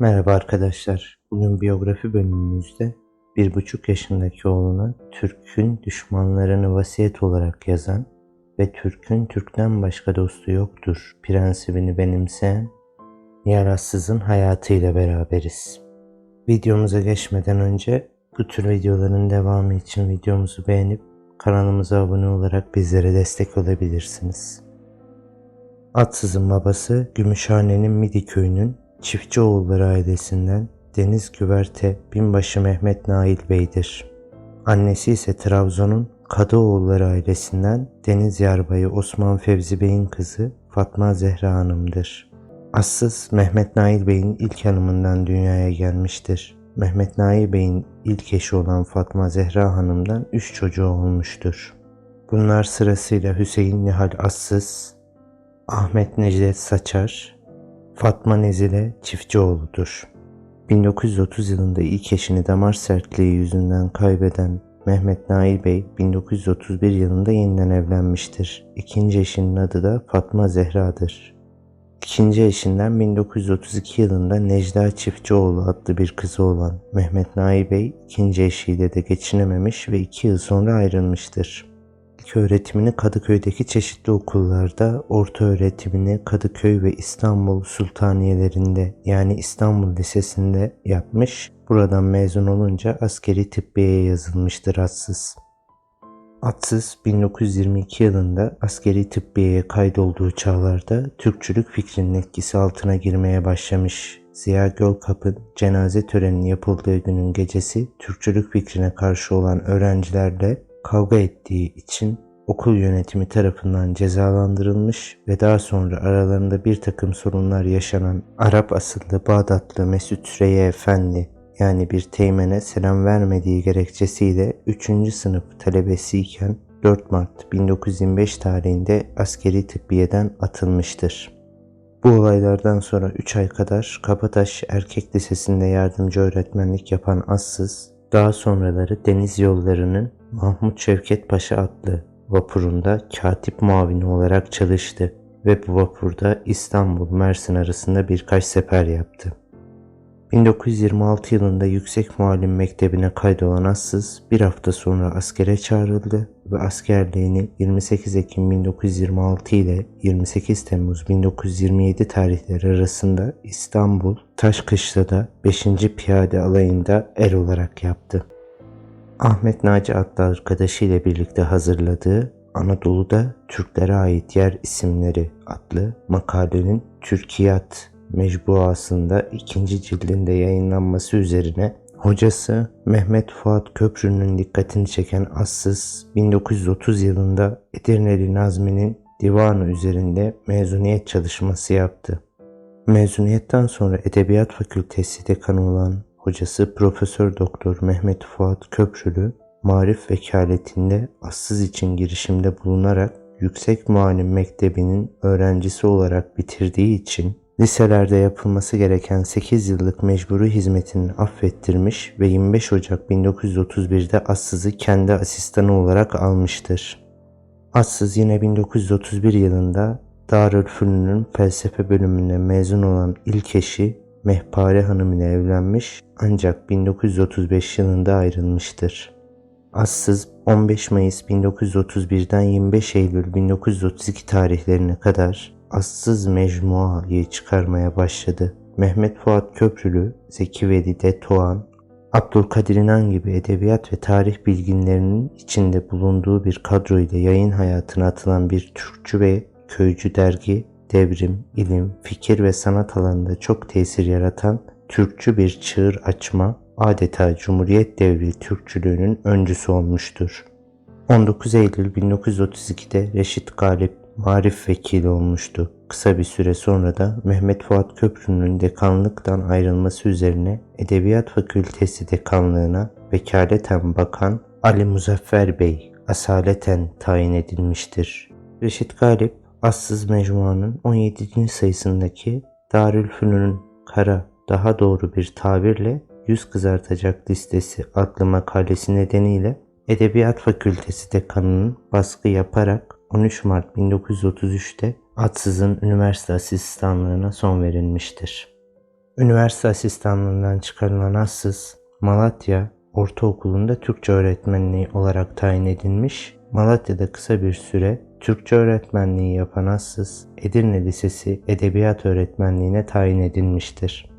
Merhaba arkadaşlar. Bugün biyografi bölümümüzde bir buçuk yaşındaki oğluna Türk'ün düşmanlarını vasiyet olarak yazan ve Türk'ün Türk'ten başka dostu yoktur prensibini benimseyen Yararsız'ın hayatıyla beraberiz. Videomuza geçmeden önce bu tür videoların devamı için videomuzu beğenip kanalımıza abone olarak bizlere destek olabilirsiniz. Atsız'ın babası Gümüşhane'nin Midi köyünün Çiftçioğulları ailesinden Deniz Güverte Binbaşı Mehmet Nail Bey'dir. Annesi ise Trabzon'un Kadıoğulları ailesinden Deniz Yarbayı Osman Fevzi Bey'in kızı Fatma Zehra Hanım'dır. Assız Mehmet Nail Bey'in ilk hanımından dünyaya gelmiştir. Mehmet Nail Bey'in ilk eşi olan Fatma Zehra Hanım'dan üç çocuğu olmuştur. Bunlar sırasıyla Hüseyin Nihal Assız, Ahmet Necdet Saçar, Fatma Nezile Çiftçioğlu'dur. 1930 yılında ilk eşini damar sertliği yüzünden kaybeden Mehmet Nail Bey 1931 yılında yeniden evlenmiştir. İkinci eşinin adı da Fatma Zehra'dır. İkinci eşinden 1932 yılında Necda Çiftçioğlu adlı bir kızı olan Mehmet Nail Bey ikinci eşiyle de geçinememiş ve iki yıl sonra ayrılmıştır. Öğretimini Kadıköy'deki çeşitli okullarda, orta öğretimini Kadıköy ve İstanbul Sultaniyelerinde yani İstanbul Lisesi'nde yapmış. Buradan mezun olunca askeri tıbbiyeye yazılmıştır atsız. Atsız 1922 yılında askeri tıbbiyeye kaydolduğu çağlarda Türkçülük fikrinin etkisi altına girmeye başlamış. Ziya Gölkap'ın cenaze töreninin yapıldığı günün gecesi Türkçülük fikrine karşı olan öğrencilerle kavga ettiği için okul yönetimi tarafından cezalandırılmış ve daha sonra aralarında bir takım sorunlar yaşanan Arap asıllı Bağdatlı Mesut Süreyya Efendi yani bir teğmene selam vermediği gerekçesiyle 3. sınıf talebesiyken 4 Mart 1925 tarihinde askeri tıbbiyeden atılmıştır. Bu olaylardan sonra 3 ay kadar Kapataş Erkek Lisesi'nde yardımcı öğretmenlik yapan Assız, daha sonraları deniz yollarının Mahmut Şevket Paşa adlı vapurunda katip muavini olarak çalıştı ve bu vapurda İstanbul Mersin arasında birkaç sefer yaptı. 1926 yılında Yüksek Muallim Mektebi'ne kaydolan Assız bir hafta sonra askere çağrıldı ve askerliğini 28 Ekim 1926 ile 28 Temmuz 1927 tarihleri arasında İstanbul Taşkışla'da 5. Piyade Alayı'nda er olarak yaptı. Ahmet Naci adlı arkadaşıyla birlikte hazırladığı Anadolu'da Türklere ait yer isimleri adlı makalenin Türkiyat mecbuasında ikinci cildinde yayınlanması üzerine hocası Mehmet Fuat Köprü'nün dikkatini çeken Assız 1930 yılında Edirneli Nazmi'nin divanı üzerinde mezuniyet çalışması yaptı. Mezuniyetten sonra Edebiyat Fakültesi dekanı olan hocası Profesör Doktor Mehmet Fuat Köprülü marif vekaletinde assız için girişimde bulunarak Yüksek Muallim Mektebi'nin öğrencisi olarak bitirdiği için liselerde yapılması gereken 8 yıllık mecburi hizmetini affettirmiş ve 25 Ocak 1931'de Assız'ı kendi asistanı olarak almıştır. Assız yine 1931 yılında Darülfünun'un felsefe bölümünde mezun olan ilk eşi Mehpare Hanım ile evlenmiş ancak 1935 yılında ayrılmıştır. Assız 15 Mayıs 1931'den 25 Eylül 1932 tarihlerine kadar Assız Mecmua'yı çıkarmaya başladı. Mehmet Fuat Köprülü, Zeki Veli Doğan, Abdülkadir İnan gibi edebiyat ve tarih bilginlerinin içinde bulunduğu bir kadro ile yayın hayatına atılan bir Türkçü ve köycü dergi devrim, ilim, fikir ve sanat alanında çok tesir yaratan Türkçü bir çığır açma, adeta Cumhuriyet devri Türkçülüğünün öncüsü olmuştur. 19 Eylül 1932'de Reşit Galip marif vekili olmuştu. Kısa bir süre sonra da Mehmet Fuat Köprü'nün dekanlıktan ayrılması üzerine Edebiyat Fakültesi dekanlığına vekaleten bakan Ali Muzaffer Bey asaleten tayin edilmiştir. Reşit Galip Assız Mecmua'nın 17. sayısındaki Darülfünun'un kara daha doğru bir tabirle yüz kızartacak listesi adlı makalesi nedeniyle Edebiyat Fakültesi dekanının baskı yaparak 13 Mart 1933'te Atsız'ın üniversite asistanlığına son verilmiştir. Üniversite asistanlığından çıkarılan Assız, Malatya Ortaokulu'nda Türkçe öğretmenliği olarak tayin edilmiş. Malatya'da kısa bir süre Türkçe öğretmenliği yapan Assız, Edirne Lisesi Edebiyat Öğretmenliğine tayin edilmiştir.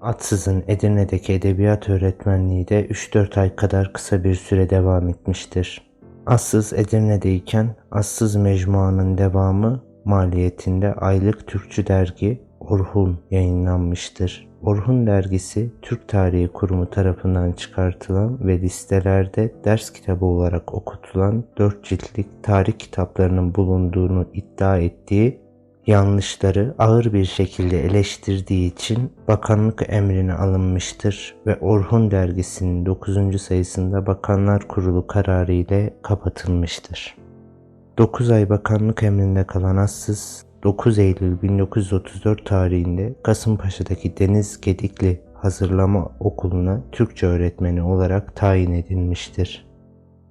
Atsız'ın Edirne'deki edebiyat öğretmenliği de 3-4 ay kadar kısa bir süre devam etmiştir. Assız Edirne'deyken Assız Mecmua'nın devamı maliyetinde aylık Türkçü dergi Orhun yayınlanmıştır. Orhun dergisi Türk Tarihi Kurumu tarafından çıkartılan ve listelerde ders kitabı olarak okutulan 4 ciltlik tarih kitaplarının bulunduğunu iddia ettiği yanlışları ağır bir şekilde eleştirdiği için bakanlık emrine alınmıştır ve Orhun dergisinin 9. sayısında Bakanlar Kurulu kararı ile kapatılmıştır. 9 ay bakanlık emrinde kalan Assız 9 Eylül 1934 tarihinde Kasımpaşa'daki Deniz Gedikli Hazırlama Okulu'na Türkçe öğretmeni olarak tayin edilmiştir.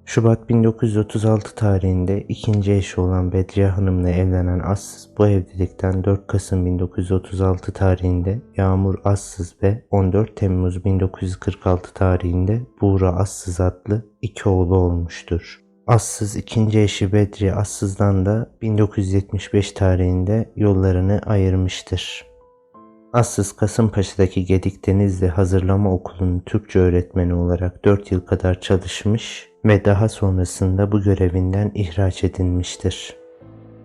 Şubat 1936 tarihinde ikinci eşi olan Bedriye Hanım'la evlenen Assız bu evlilikten 4 Kasım 1936 tarihinde Yağmur Assız ve 14 Temmuz 1946 tarihinde Buğra Assız adlı iki oğlu olmuştur. Assız ikinci eşi Bedriye Assız'dan da 1975 tarihinde yollarını ayırmıştır. Assız Kasımpaşa'daki Gedik Denizli Hazırlama Okulu'nun Türkçe öğretmeni olarak 4 yıl kadar çalışmış ve daha sonrasında bu görevinden ihraç edilmiştir.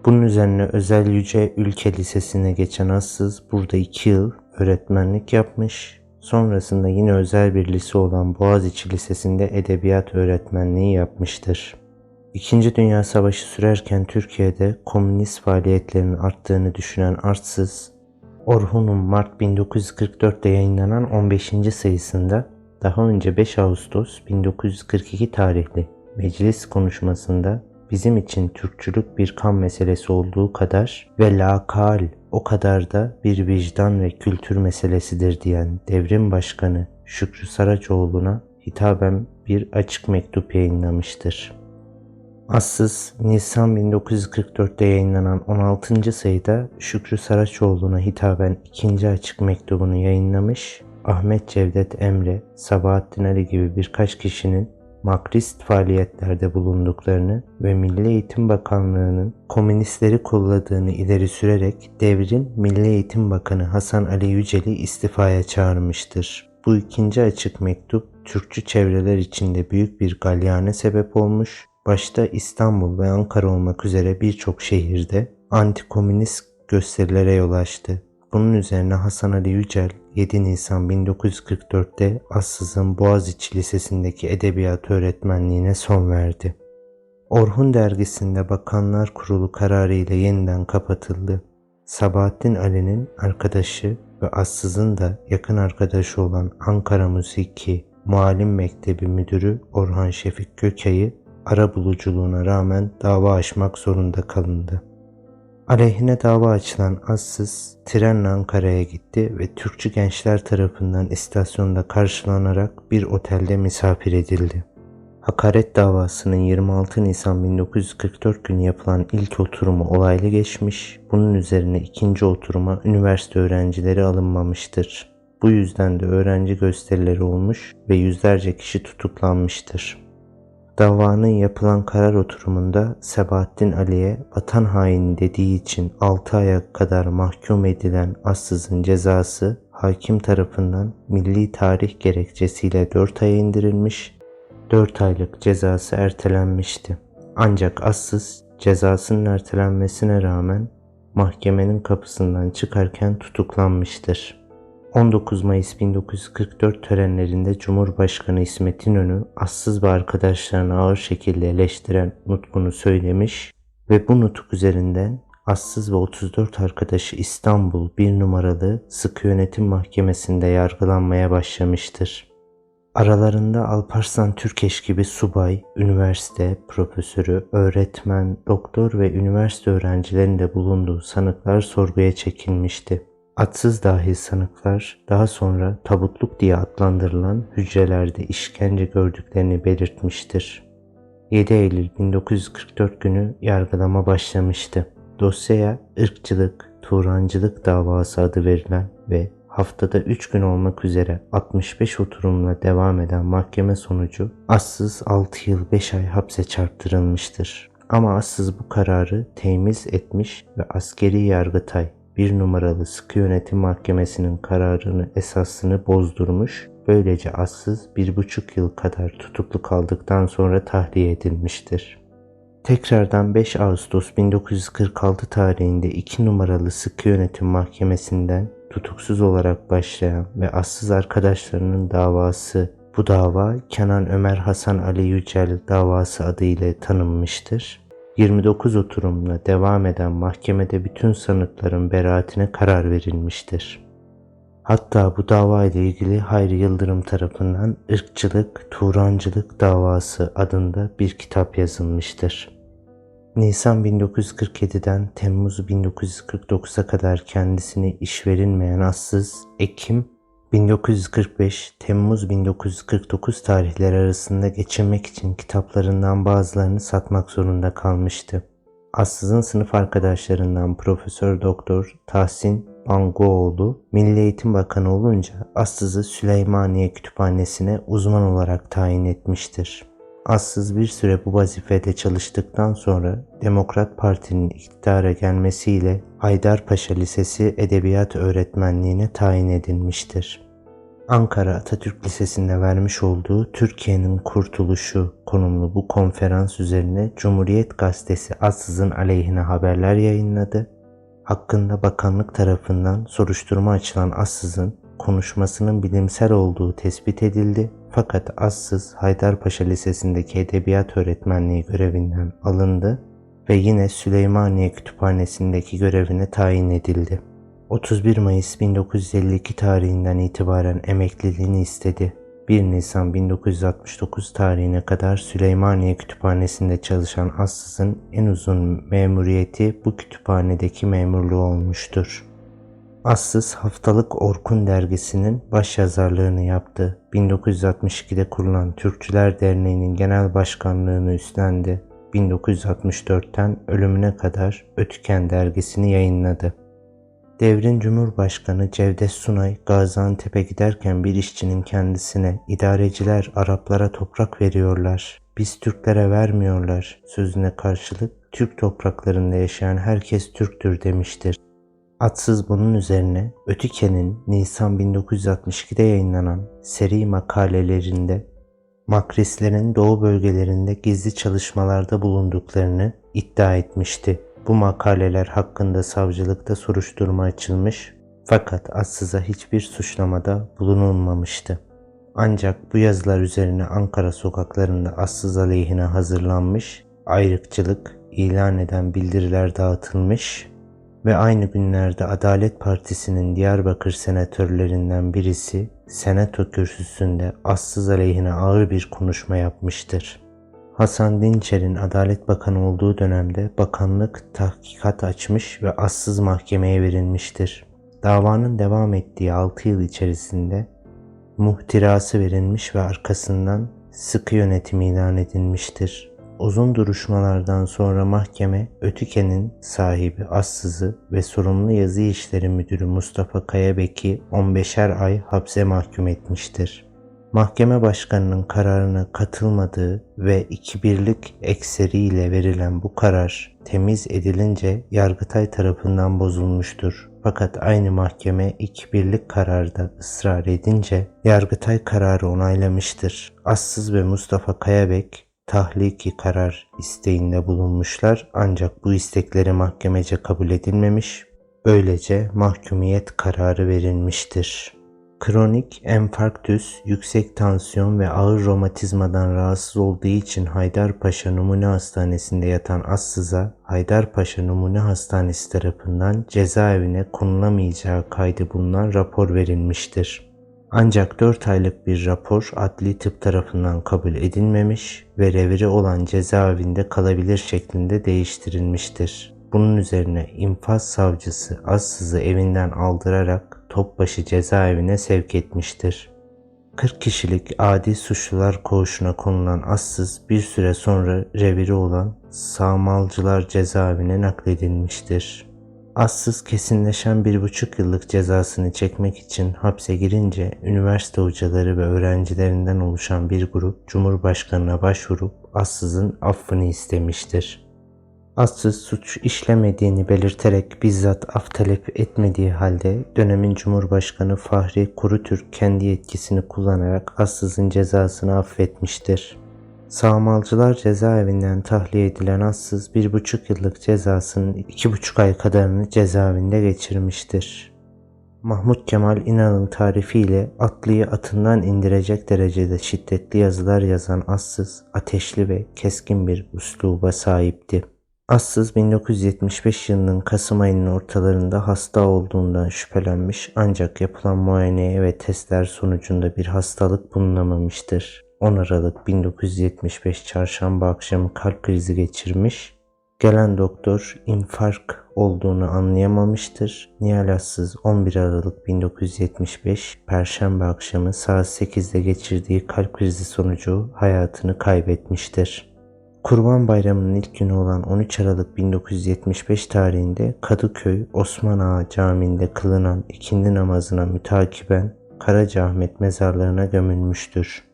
Bunun üzerine Özel Yüce Ülke Lisesi'ne geçen Assız burada 2 yıl öğretmenlik yapmış. Sonrasında yine özel bir lise olan Boğaziçi Lisesi'nde edebiyat öğretmenliği yapmıştır. İkinci Dünya Savaşı sürerken Türkiye'de komünist faaliyetlerin arttığını düşünen Artsız, Orhun'un Mart 1944'te yayınlanan 15. sayısında daha önce 5 Ağustos 1942 tarihli meclis konuşmasında bizim için Türkçülük bir kan meselesi olduğu kadar ve lakal o kadar da bir vicdan ve kültür meselesidir diyen devrim başkanı Şükrü Saraçoğlu'na hitaben bir açık mektup yayınlamıştır. Assız, Nisan 1944'te yayınlanan 16. sayıda Şükrü Saraçoğlu'na hitaben ikinci açık mektubunu yayınlamış, Ahmet Cevdet Emre, Sabahattin Ali gibi birkaç kişinin makrist faaliyetlerde bulunduklarını ve Milli Eğitim Bakanlığı'nın komünistleri kolladığını ileri sürerek devrin Milli Eğitim Bakanı Hasan Ali Yücel'i istifaya çağırmıştır. Bu ikinci açık mektup Türkçü çevreler içinde büyük bir galyane sebep olmuş başta İstanbul ve Ankara olmak üzere birçok şehirde antikomünist gösterilere yol açtı. Bunun üzerine Hasan Ali Yücel 7 Nisan 1944'te Assız'ın Boğaziçi Lisesi'ndeki edebiyat öğretmenliğine son verdi. Orhun dergisinde Bakanlar Kurulu kararı ile yeniden kapatıldı. Sabahattin Ali'nin arkadaşı ve Assız'ın da yakın arkadaşı olan Ankara Musiki Muallim Mektebi Müdürü Orhan Şefik Gökay'ı ara buluculuğuna rağmen dava açmak zorunda kalındı. Aleyhine dava açılan Assız trenle Ankara'ya gitti ve Türkçü gençler tarafından istasyonda karşılanarak bir otelde misafir edildi. Hakaret davasının 26 Nisan 1944 günü yapılan ilk oturumu olaylı geçmiş, bunun üzerine ikinci oturuma üniversite öğrencileri alınmamıştır. Bu yüzden de öğrenci gösterileri olmuş ve yüzlerce kişi tutuklanmıştır. Davanın yapılan karar oturumunda Sebahattin Ali'ye vatan haini dediği için 6 aya kadar mahkum edilen Assız'ın cezası hakim tarafından milli tarih gerekçesiyle 4 aya indirilmiş, 4 aylık cezası ertelenmişti. Ancak Assız cezasının ertelenmesine rağmen mahkemenin kapısından çıkarken tutuklanmıştır. 19 Mayıs 1944 törenlerinde Cumhurbaşkanı İsmet İnönü assız ve arkadaşlarını ağır şekilde eleştiren nutkunu söylemiş ve bu nutuk üzerinden assız ve 34 arkadaşı İstanbul 1 numaralı sıkı yönetim mahkemesinde yargılanmaya başlamıştır. Aralarında Alparslan Türkeş gibi subay, üniversite, profesörü, öğretmen, doktor ve üniversite öğrencilerinde bulunduğu sanıklar sorguya çekilmişti. Atsız dahi sanıklar daha sonra tabutluk diye adlandırılan hücrelerde işkence gördüklerini belirtmiştir. 7 Eylül 1944 günü yargılama başlamıştı. Dosyaya ırkçılık, Turancılık davası adı verilen ve haftada 3 gün olmak üzere 65 oturumla devam eden mahkeme sonucu Assız 6 yıl 5 ay hapse çarptırılmıştır. Ama Assız bu kararı temiz etmiş ve askeri yargıtay bir numaralı sıkı yönetim mahkemesinin kararını esasını bozdurmuş. Böylece Assız bir buçuk yıl kadar tutuklu kaldıktan sonra tahliye edilmiştir. Tekrardan 5 Ağustos 1946 tarihinde 2 numaralı sıkı yönetim mahkemesinden tutuksuz olarak başlayan ve assız arkadaşlarının davası bu dava Kenan Ömer Hasan Ali Yücel davası adıyla tanınmıştır. 29 oturumla devam eden mahkemede bütün sanıkların beraatine karar verilmiştir. Hatta bu dava ile ilgili Hayri Yıldırım tarafından ırkçılık, Turancılık davası adında bir kitap yazılmıştır. Nisan 1947'den Temmuz 1949'a kadar kendisine iş verilmeyen Assız, Ekim 1945, Temmuz 1949 tarihleri arasında geçirmek için kitaplarından bazılarını satmak zorunda kalmıştı. Assız'ın sınıf arkadaşlarından Profesör Doktor Tahsin Bangoğlu, Milli Eğitim Bakanı olunca Assız'ı Süleymaniye Kütüphanesi'ne uzman olarak tayin etmiştir. Assız bir süre bu vazifede çalıştıktan sonra Demokrat Parti'nin iktidara gelmesiyle Haydarpaşa Lisesi Edebiyat Öğretmenliğine tayin edilmiştir. Ankara Atatürk Lisesi'nde vermiş olduğu Türkiye'nin Kurtuluşu konumlu bu konferans üzerine Cumhuriyet Gazetesi Assız'ın aleyhine haberler yayınladı. Hakkında bakanlık tarafından soruşturma açılan Assız'ın konuşmasının bilimsel olduğu tespit edildi fakat Assız Haydarpaşa Lisesi'ndeki edebiyat öğretmenliği görevinden alındı ve yine Süleymaniye Kütüphanesi'ndeki görevine tayin edildi. 31 Mayıs 1952 tarihinden itibaren emekliliğini istedi. 1 Nisan 1969 tarihine kadar Süleymaniye Kütüphanesi'nde çalışan Assız'ın en uzun memuriyeti bu kütüphanedeki memurluğu olmuştur. Assız haftalık Orkun dergisinin baş yazarlığını yaptı. 1962'de kurulan Türkçüler Derneği'nin genel başkanlığını üstlendi. 1964'ten ölümüne kadar Ötüken dergisini yayınladı. Devrin Cumhurbaşkanı Cevdet Sunay Gaziantep'e giderken bir işçinin kendisine idareciler Araplara toprak veriyorlar. Biz Türklere vermiyorlar sözüne karşılık Türk topraklarında yaşayan herkes Türktür demiştir. Atsız bunun üzerine Ötüken'in Nisan 1962'de yayınlanan seri makalelerinde Makrislerin doğu bölgelerinde gizli çalışmalarda bulunduklarını iddia etmişti. Bu makaleler hakkında savcılıkta soruşturma açılmış fakat Atsız'a hiçbir suçlamada bulunulmamıştı. Ancak bu yazılar üzerine Ankara sokaklarında Assız aleyhine hazırlanmış, ayrıkçılık ilan eden bildiriler dağıtılmış ve aynı günlerde Adalet Partisi'nin Diyarbakır senatörlerinden birisi senato kürsüsünde Assız aleyhine ağır bir konuşma yapmıştır. Hasan Dinçer'in Adalet Bakanı olduğu dönemde bakanlık tahkikat açmış ve assız mahkemeye verilmiştir. Davanın devam ettiği 6 yıl içerisinde muhtirası verilmiş ve arkasından sıkı yönetim ilan edilmiştir. Uzun duruşmalardan sonra mahkeme Ötüken'in sahibi Assız'ı ve sorumlu yazı işleri müdürü Mustafa Kayabek'i 15'er ay hapse mahkum etmiştir. Mahkeme başkanının kararına katılmadığı ve iki birlik ekseriyle verilen bu karar temiz edilince Yargıtay tarafından bozulmuştur. Fakat aynı mahkeme iki birlik kararda ısrar edince Yargıtay kararı onaylamıştır. Assız ve Mustafa Kayabek tahliki karar isteğinde bulunmuşlar ancak bu istekleri mahkemece kabul edilmemiş. Böylece mahkumiyet kararı verilmiştir. Kronik enfarktüs, yüksek tansiyon ve ağır romatizmadan rahatsız olduğu için Haydarpaşa Numune Hastanesi'nde yatan Assız'a Haydarpaşa Numune Hastanesi tarafından cezaevine konulamayacağı kaydı bulunan rapor verilmiştir. Ancak 4 aylık bir rapor adli tıp tarafından kabul edilmemiş ve reviri olan cezaevinde kalabilir şeklinde değiştirilmiştir. Bunun üzerine infaz savcısı Assız'ı evinden aldırarak Topbaşı cezaevine sevk etmiştir. 40 kişilik adi suçlular koğuşuna konulan Assız bir süre sonra reviri olan Sağmalcılar cezaevine nakledilmiştir. Assız kesinleşen bir buçuk yıllık cezasını çekmek için hapse girince üniversite hocaları ve öğrencilerinden oluşan bir grup Cumhurbaşkanına başvurup Assız'ın affını istemiştir. Assız suç işlemediğini belirterek bizzat af talep etmediği halde dönemin Cumhurbaşkanı Fahri Kurutürk kendi yetkisini kullanarak Assız'ın cezasını affetmiştir. Sağmalcılar cezaevinden tahliye edilen Assız bir buçuk yıllık cezasının iki buçuk ay kadarını cezaevinde geçirmiştir. Mahmut Kemal İnal'ın tarifiyle atlıyı atından indirecek derecede şiddetli yazılar yazan Assız, ateşli ve keskin bir üsluba sahipti. Assız 1975 yılının Kasım ayının ortalarında hasta olduğundan şüphelenmiş ancak yapılan muayeneye ve testler sonucunda bir hastalık bulunamamıştır. 10 Aralık 1975 çarşamba akşamı kalp krizi geçirmiş. Gelen doktor infark olduğunu anlayamamıştır. Nihal Assız 11 Aralık 1975 Perşembe akşamı saat 8'de geçirdiği kalp krizi sonucu hayatını kaybetmiştir. Kurban Bayramı'nın ilk günü olan 13 Aralık 1975 tarihinde Kadıköy Osman Ağa Camii'nde kılınan ikindi namazına mütakiben Karacaahmet mezarlığına gömülmüştür.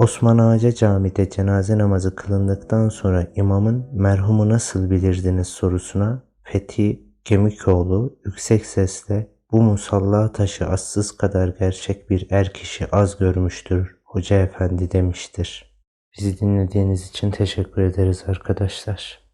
Osman Ağaca Camii'de cenaze namazı kılındıktan sonra imamın merhumu nasıl bilirdiniz sorusuna Fethi Gemikoğlu yüksek sesle bu musalla taşı assız kadar gerçek bir er kişi az görmüştür hoca efendi demiştir. Bizi dinlediğiniz için teşekkür ederiz arkadaşlar.